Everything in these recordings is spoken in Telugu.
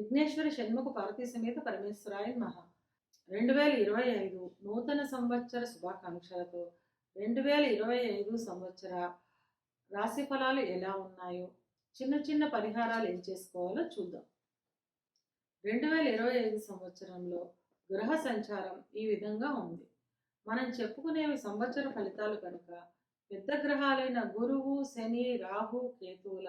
విఘ్నేశ్వరి షణ్ముఖ పార్వతీ సమేత పరమేశ్వరాయ మహా రెండు వేల ఇరవై ఐదు నూతన సంవత్సర శుభాకాంక్షలతో రెండు వేల ఇరవై ఐదు సంవత్సర రాశి ఫలాలు ఎలా ఉన్నాయో చిన్న చిన్న పరిహారాలు ఏం చేసుకోవాలో చూద్దాం. రెండు వేల ఇరవై ఐదు సంవత్సరంలో గ్రహ సంచారం ఈ విధంగా ఉంది. మనం చెప్పుకునేవి సంవత్సర ఫలితాలు కనుక పెద్ద గ్రహాలైన గురువు శని రాహు కేతువుల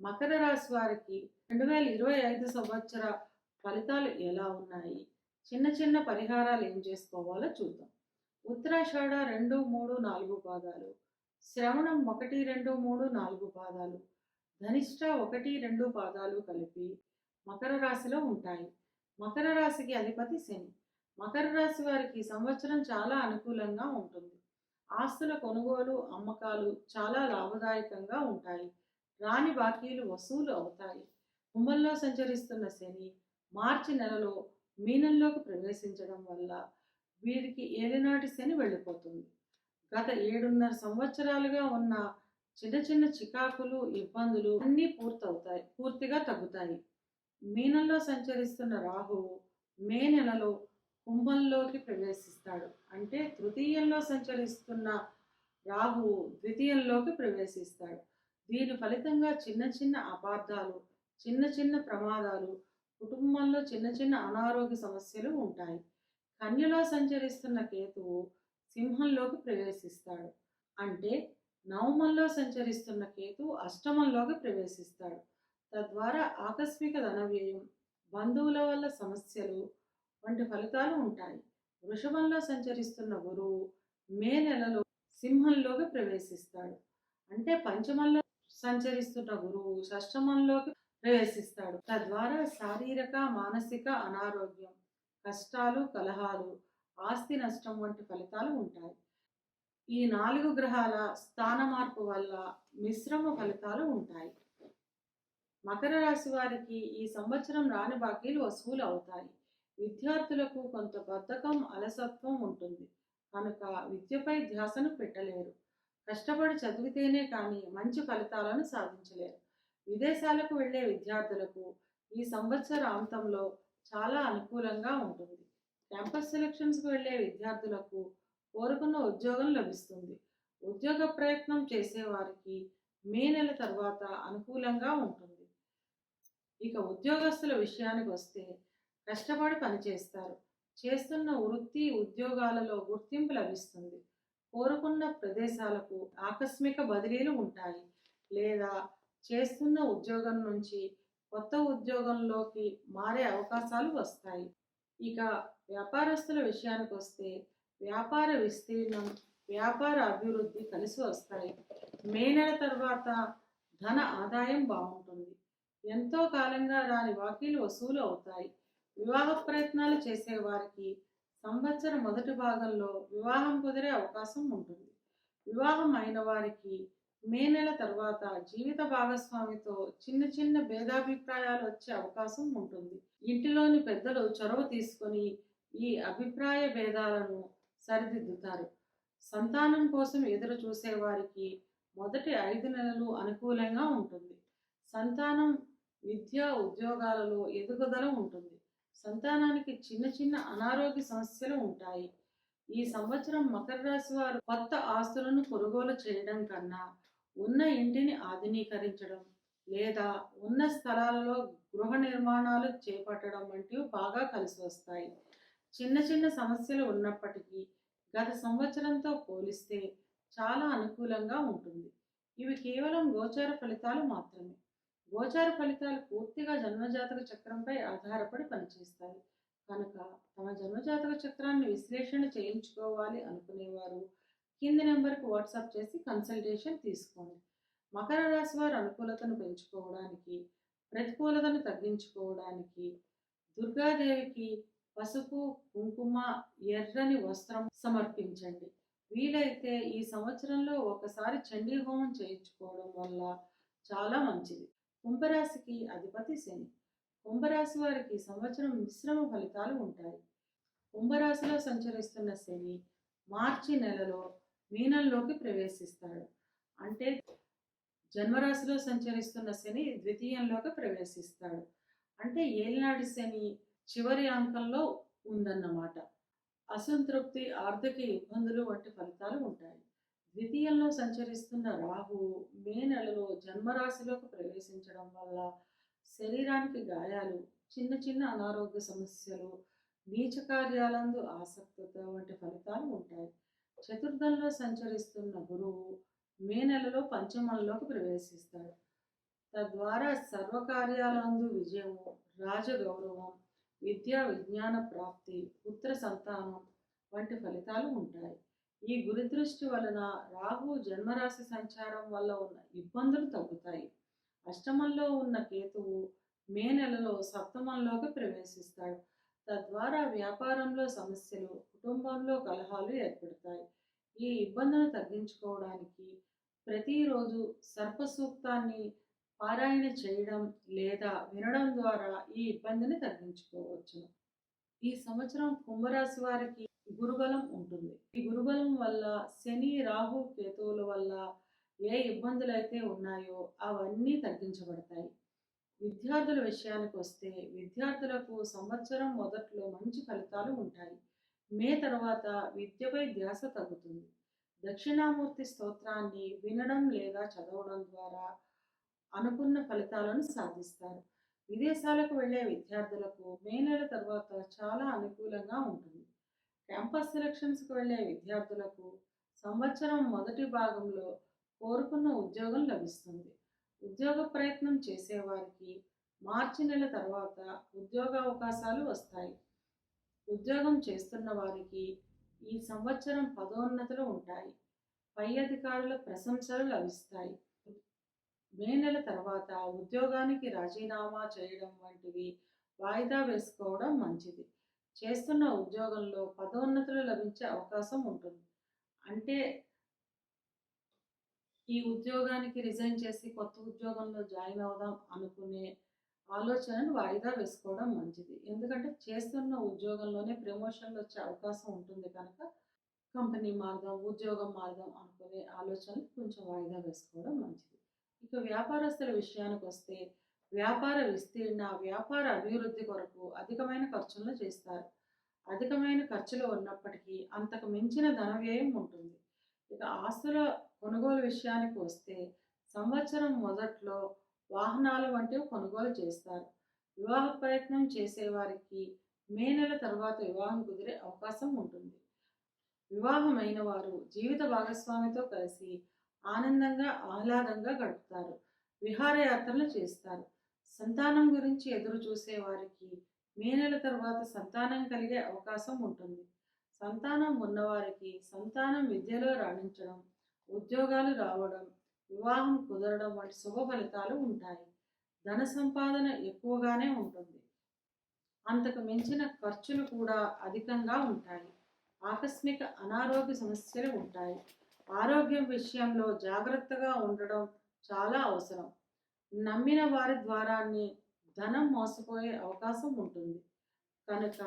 మకర రాశి వారికి రెండు వేల ఇరవై ఐదు సంవత్సర ఫలితాలు ఎలా ఉన్నాయి? చిన్న చిన్న పరిహారాలు ఏం చేసుకోవాలో చూద్దాం. ఉత్తరాషాఢ రెండు మూడు నాలుగు పాదాలు. శ్రవణం ఒకటి రెండు మూడు నాలుగు పాదాలు. ధనిష్ట ఒకటి రెండు పాదాలు కలిపి మకర రాశిలో ఉంటాయి. మకర రాశికి అధిపతి శని. మకర రాశి వారికి సంవత్సరం చాలా అనుకూలంగా ఉంటుంది. ఆస్తుల కొనుగోలు అమ్మకాలు చాలా లాభదాయకంగా ఉంటాయి. రాని బాకీలు వసూలు అవుతాయి. కుంభంలో సంచరిస్తున్న శని మార్చి నెలలో మీనంలోకి ప్రవేశించడం వల్ల వీరికి ఏలినాటి శని వెళ్ళిపోతుంది. గత ఏడున్నర సంవత్సరాలుగా ఉన్న చిన్న చిన్న చికాకులు ఇబ్బందులు అన్నీ పూర్తవుతాయి పూర్తిగా తగ్గుతాయి. మీనంలో సంచరిస్తున్న రాహువు మే నెలలో కుంభంలోకి ప్రవేశిస్తాడు. అంటే తృతీయంలో సంచరిస్తున్న రాహువు ద్వితీయంలోకి ప్రవేశిస్తాడు. దీని ఫలితంగా చిన్న చిన్న అపార్థాలు చిన్న చిన్న ప్రమాదాలు కుటుంబంలో చిన్న చిన్న అనారోగ్య సమస్యలు ఉంటాయి. కన్యలో సంచరిస్తున్న కేతువు సింహంలోకి ప్రవేశిస్తాడు. అంటే నవమంలో సంచరిస్తున్న కేతు అష్టమంలోకి ప్రవేశిస్తాడు. తద్వారా ఆకస్మిక ధనవ్యయం బంధువుల వల్ల సమస్యలు వంటి ఫలితాలు ఉంటాయి. వృషభంలో సంచరిస్తున్న గురువు మే నెలలో సింహంలోకి ప్రవేశిస్తాడు. అంటే పంచమంలో సంచరిస్తున్న గురువు. సష్టమంలోకి ప్రవేశిస్తాడు. తద్వారా శారీరక మానసిక అనారోగ్యం కష్టాలు కలహాలు ఆస్తి నష్టం వంటి ఫలితాలు ఉంటాయి. ఈ నాలుగు గ్రహాల స్థాన మార్పు వల్ల మిశ్రమ ఫలితాలు ఉంటాయి. మకర రాశి వారికి ఈ సంవత్సరం రాని బాకీలు వసూలు అవుతాయి. విద్యార్థులకు కొంత బద్ధకం అలసత్వం ఉంటుంది. కనుక విద్యపై ధ్యాసను పెట్టలేరు. కష్టపడి చదివితేనే కానీ మంచి ఫలితాలను సాధించలేరు. విదేశాలకు వెళ్ళే విద్యార్థులకు ఈ సంవత్సర అంతంలో చాలా అనుకూలంగా ఉంటుంది. క్యాంపస్ సెలక్షన్స్కు వెళ్ళే విద్యార్థులకు కోరుకున్న ఉద్యోగం లభిస్తుంది. ఉద్యోగ ప్రయత్నం చేసేవారికి మే నెల తర్వాత అనుకూలంగా ఉంటుంది. ఇక ఉద్యోగస్తుల విషయానికి వస్తే కష్టపడి పనిచేస్తారు. చేస్తున్న వృత్తి ఉద్యోగాలలో గుర్తింపు లభిస్తుంది. కోరుకున్న ప్రదేశాలకు ఆకస్మిక బదిలీలు ఉంటాయి. లేదా చేస్తున్న ఉద్యోగం నుంచి కొత్త ఉద్యోగంలోకి మారే అవకాశాలు వస్తాయి. ఇక వ్యాపారస్తుల విషయానికి వస్తే వ్యాపార విస్తీర్ణం వ్యాపార అభివృద్ధి కలిసి వస్తాయి. మే నెల తర్వాత ధన ఆదాయం బాగుంటుంది. ఎంతో కాలంగా రాని వాకీలు వసూలు అవుతాయి. వివాహ ప్రయత్నాలు చేసే వారికి సంవత్సరం మొదటి భాగంలో వివాహం కుదిరే అవకాశం ఉంటుంది. వివాహం అయిన వారికి మే నెల తర్వాత జీవిత భాగస్వామితో చిన్న చిన్న భేదాభిప్రాయాలు వచ్చే అవకాశం ఉంటుంది. ఇంటిలోని పెద్దలు చొరవ తీసుకొని ఈ అభిప్రాయ భేదాలను సరిదిద్దుతారు. సంతానం కోసం ఎదురు చూసే వారికి మొదటి ఐదు నెలలు అనుకూలంగా ఉంటుంది. సంతానం విద్య ఉద్యోగాలలో ఎదుగుదల ఉంటుంది. సంతానానికి చిన్న చిన్న అనారోగ్య సమస్యలు ఉంటాయి. ఈ సంవత్సరం మకర రాశి వారు కొత్త ఆస్తులను కొనుగోలు చేయడం కన్నా ఉన్న ఇంటిని ఆధునీకరించడం లేదా ఉన్న స్థలాలలో గృహ నిర్మాణాలు చేపట్టడం వంటివి బాగా కలిసి వస్తాయి. చిన్న చిన్న సమస్యలు ఉన్నప్పటికీ గత సంవత్సరంతో పోలిస్తే చాలా అనుకూలంగా ఉంటుంది. ఇవి కేవలం గోచార ఫలితాలు మాత్రమే. గోచార ఫలితాలు పూర్తిగా జన్మజాతక చక్రంపై ఆధారపడి పనిచేస్తాయి. కనుక తమ జన్మజాతక చక్రాన్ని విశ్లేషణ చేయించుకోవాలి అనుకునేవారు కింది నెంబర్కి వాట్సాప్ చేసి కన్సల్టేషన్ తీసుకోండి. మకర రాశి వారి అనుకూలతను పెంచుకోవడానికి ప్రతికూలతను తగ్గించుకోవడానికి దుర్గాదేవికి పసుపు కుంకుమ ఎర్రని వస్త్రం సమర్పించండి. వీలైతే ఈ సంవత్సరంలో ఒకసారి చండీ హోమం చేయించుకోవడం వల్ల చాలా మంచిది. కుంభరాశికి అధిపతి శని. కుంభరాశి వారికి సంవత్సరం మిశ్రమ ఫలితాలు ఉంటాయి. కుంభరాశిలో సంచరిస్తున్న శని మార్చి నెలలో మీనంలోకి ప్రవేశిస్తాడు. అంటే జన్మరాశిలో సంచరిస్తున్న శని ద్వితీయంలోకి ప్రవేశిస్తాడు. అంటే ఏలినాటి శని చివరి అంకంలో ఉందన్నమాట. అసంతృప్తి ఆర్థిక ఇబ్బందులు వంటి ఫలితాలు ఉంటాయి. ద్వితీయంలో సంచరిస్తున్న రాహు మే నెలలో జన్మరాశిలోకి ప్రవేశించడం వల్ల శరీరానికి గాయాలు చిన్న చిన్న అనారోగ్య సమస్యలు నీచ కార్యాలందు ఆసక్తత వంటి ఫలితాలు ఉంటాయి. చతుర్థంలో సంచరిస్తున్న గురువు మే నెలలో పంచమంలోకి ప్రవేశిస్తాడు. తద్వారా సర్వకార్యాలందు విజయము రాజగౌరవం విద్యా విజ్ఞాన ప్రాప్తి పుత్ర సంతానం వంటి ఫలితాలు ఉంటాయి. ఈ గురుదృష్టి వలన రాహు జన్మరాశి సంచారం వల్ల ఉన్న ఇబ్బందులు తగ్గుతాయి. అష్టమంలో ఉన్న కేతువు మే నెలలో సప్తమంలోకి ప్రవేశిస్తాడు. తద్వారా వ్యాపారంలో సమస్యలు కుటుంబంలో కలహాలు ఏర్పడతాయి. ఈ ఇబ్బందులు తగ్గించుకోవడానికి ప్రతిరోజు సర్పసూక్తాన్ని పారాయణ చేయడం లేదా వినడం ద్వారా ఈ ఇబ్బందిని తగ్గించుకోవచ్చు ఈ సంవత్సరం కుంభరాశి వారికి గురుబలం ఉంటుంది. ఈ గురుబలం వల్ల శని రాహు కేతువుల వల్ల ఏ ఇబ్బందులు అయితే ఉన్నాయో అవన్నీ తగ్గించబడతాయి. విద్యార్థుల విషయానికి వస్తే విద్యార్థులకు సంవత్సరం మొదట్లో మంచి ఫలితాలు ఉంటాయి. మే తర్వాత విద్యపై ధ్యాస తగ్గుతుంది. దక్షిణామూర్తి స్తోత్రాన్ని వినడం లేదా చదవడం ద్వారా అనుకున్న ఫలితాలను సాధిస్తారు. విదేశాలకు వెళ్ళే విద్యార్థులకు మే నెల తర్వాత చాలా అనుకూలంగా ఉంటుంది. క్యాంపస్ సెలక్షన్స్కి వెళ్ళే విద్యార్థులకు సంవత్సరం మొదటి భాగంలో కోరుకున్న ఉద్యోగం లభిస్తుంది. ఉద్యోగ ప్రయత్నం చేసేవారికి మార్చి నెల తర్వాత ఉద్యోగ అవకాశాలు వస్తాయి. ఉద్యోగం చేస్తున్న వారికి ఈ సంవత్సరం పదోన్నతులు ఉంటాయి. పై అధికారుల ప్రశంసలు లభిస్తాయి. మే నెల తర్వాత ఉద్యోగానికి రాజీనామా చేయడం వంటివి వాయిదా వేసుకోవడం మంచిది. చేస్తున్న ఉద్యోగంలో పదోన్నతులు లభించే అవకాశం ఉంటుంది. అంటే ఈ ఉద్యోగానికి రిజైన్ చేసి కొత్త ఉద్యోగంలో జాయిన్ అవుదాం అనుకునే ఆలోచనను వాయిదా వేసుకోవడం మంచిది. ఎందుకంటే చేస్తున్న ఉద్యోగంలోనే ప్రమోషన్లు వచ్చే అవకాశం ఉంటుంది కనుక కంపెనీ మార్గం ఉద్యోగం మార్గం అనుకునే ఆలోచనలు కొంచెం వాయిదా వేసుకోవడం మంచిది. ఇక వ్యాపారస్తుల విషయానికి వస్తే వ్యాపార విస్తీర్ణ వ్యాపార అభివృద్ధి కొరకు అధికమైన ఖర్చులను చేస్తారు. అధికమైన ఖర్చులు ఉన్నప్పటికీ అంతకు మించిన ధన వ్యయం ఉంటుంది. ఇక ఆస్తుల కొనుగోలు విషయానికి వస్తే సంవత్సరం మొదట్లో వాహనాలు వంటివి కొనుగోలు చేస్తారు. వివాహ ప్రయత్నం చేసేవారికి మే నెల తర్వాత వివాహం కుదిరే అవకాశం ఉంటుంది. వివాహమైన వారు జీవిత భాగస్వామితో కలిసి ఆనందంగా ఆహ్లాదంగా గడుపుతారు. విహారయాత్రలు చేస్తారు. సంతానం గురించి ఎదురు చూసే వారికి మే నెల తర్వాత సంతానం కలిగే అవకాశం ఉంటుంది. సంతానం ఉన్నవారికి సంతానం విద్యలో రాణించడం ఉద్యోగాలు రావడం వివాహం కుదరడం వంటి శుభ ఫలితాలు ఉంటాయి. ధన సంపాదన ఎక్కువగానే ఉంటుంది. అంతకు మించిన ఖర్చులు కూడా అధికంగా ఉంటాయి. ఆకస్మిక అనారోగ్య సమస్యలు ఉంటాయి. ఆరోగ్యం విషయంలో జాగ్రత్తగా ఉండడం చాలా అవసరం. నమ్మిన వారి ద్వారానే ధనం మోసపోయే అవకాశం ఉంటుంది. కనుక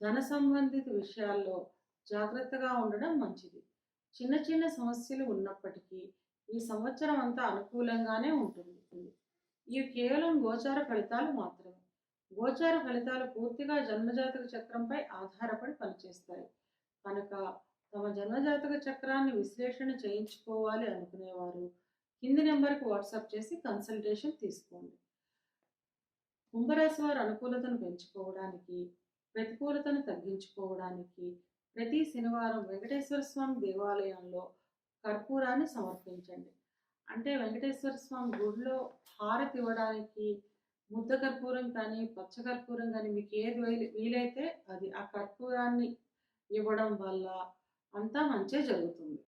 ధన సంబంధిత విషయాల్లో జాగ్రత్తగా ఉండడం మంచిది. చిన్న చిన్న సమస్యలు ఉన్నప్పటికీ ఈ సంవత్సరం అంతా అనుకూలంగానే ఉంటుంది. ఇవి కేవలం గోచార ఫలితాలు మాత్రమే. గోచార ఫలితాలు పూర్తిగా జన్మజాతక చక్రంపై ఆధారపడి పనిచేస్తాయి. కనుక తమ జన్మజాతక చక్రాన్ని విశ్లేషణ చేయించుకోవాలి అనుకునేవారు కింది నెంబర్కి వాట్సాప్ చేసి కన్సల్టేషన్ తీసుకోండి. కుంభరాశి వారు అనుకూలతను పెంచుకోవడానికి ప్రతికూలతను తగ్గించుకోవడానికి ప్రతి శనివారం వెంకటేశ్వర స్వామి దేవాలయంలో కర్పూరాన్ని సమర్పించండి. అంటే వెంకటేశ్వర స్వామి గుడిలో హారతి ఇవ్వడానికి ముద్ద కర్పూరం కానీ పచ్చ కర్పూరం కానీ మీకు ఏది వీలు- వీలైతే అది ఆ కర్పూరాన్ని ఇవ్వడం వల్ల అంతా మంచి జరుగుతుంది.